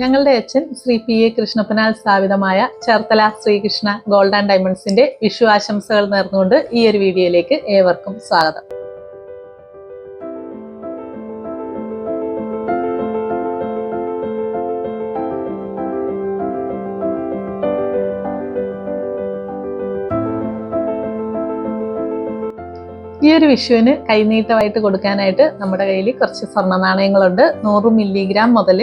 ഞങ്ങളുടെ അച്ഛൻ Shri P A കൃഷ്ണപ്പനാൽ സ്ഥാപിതമായ ചേർത്തല ശ്രീകൃഷ്ണ ഗോൾഡ് ആൻഡ് ഡയമണ്ട്സിന്റെ വിഷു ആശംസകൾ നേർന്നുകൊണ്ട് ഈ ഒരു വീഡിയോയിലേക്ക് ഏവർക്കും സ്വാഗതം. ഈ ഒരു വിഷുവിന് കൈനീട്ടമായിട്ട് കൊടുക്കാനായിട്ട് നമ്മുടെ കയ്യിൽ കുറച്ച് സ്വർണ നാണയങ്ങളുണ്ട് നൂറ് മില്ലിഗ്രാം മുതൽ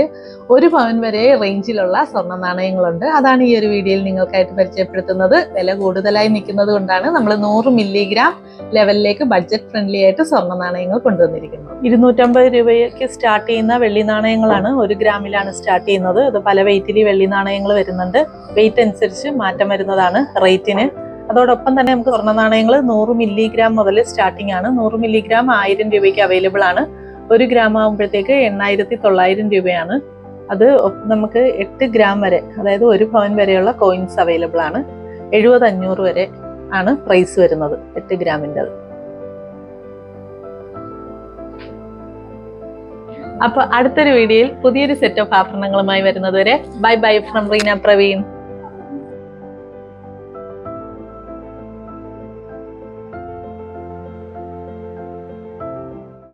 ഒരു പവൻ വരെ റേഞ്ചിലുള്ള സ്വർണ നാണയങ്ങളുണ്ട് അതാണ് ഈ ഒരു വീഡിയോയിൽ നിങ്ങൾക്കായിട്ട് പരിചയപ്പെടുത്തുന്നത്. വില കൂടുതലായി നിൽക്കുന്നത് കൊണ്ടാണ് നമ്മൾ നൂറ് മില്ലിഗ്രാം ലെവലിലേക്ക് ബഡ്ജറ്റ് ഫ്രണ്ട്ലി ആയിട്ട് സ്വർണ നാണയങ്ങൾ കൊണ്ടുവന്നിരിക്കുന്നത്. ഇരുന്നൂറ്റമ്പത് രൂപയ്ക്ക് സ്റ്റാർട്ട് ചെയ്യുന്ന വെള്ളി നാണയങ്ങളാണ് ഒരു ഗ്രാമിലാണ് സ്റ്റാർട്ട് ചെയ്യുന്നത്. അത് പല വെയിറ്റിൽ വെള്ളി നാണയങ്ങൾ വരുന്നുണ്ട്. വെയിറ്റ് അനുസരിച്ച് മാറ്റം വരുന്നതാണ് റേറ്റിന് അതോടൊപ്പം തന്നെ നമുക്ക് സ്വർണ നാണയങ്ങൾ നൂറ് മില്ലിഗ്രാം മുതൽ സ്റ്റാർട്ടിംഗ് ആണ്. നൂറ് മില്ലിഗ്രാം ആയിരം രൂപയ്ക്ക് അവൈലബിൾ ആണ്. ഒരു ഗ്രാം ആകുമ്പോഴത്തേക്ക് എണ്ണായിരത്തി തൊള്ളായിരം രൂപയാണ്. അത് നമുക്ക് എട്ട് ഗ്രാം വരെ അതായത് ഒരു പവൻ വരെയുള്ള കോയിൻസ് അവൈലബിൾ ആണ്. എഴുപത് അഞ്ഞൂറ് വരെ ആണ് പ്രൈസ് വരുന്നത് എട്ട് ഗ്രാമിന്റെ അത്. അപ്പൊ അടുത്തൊരു വീഡിയോയിൽ പുതിയൊരു സെറ്റ് ഓഫ് ആഭരണങ്ങളുമായി വരുന്നതുവരെ bye bye from Reena Praveen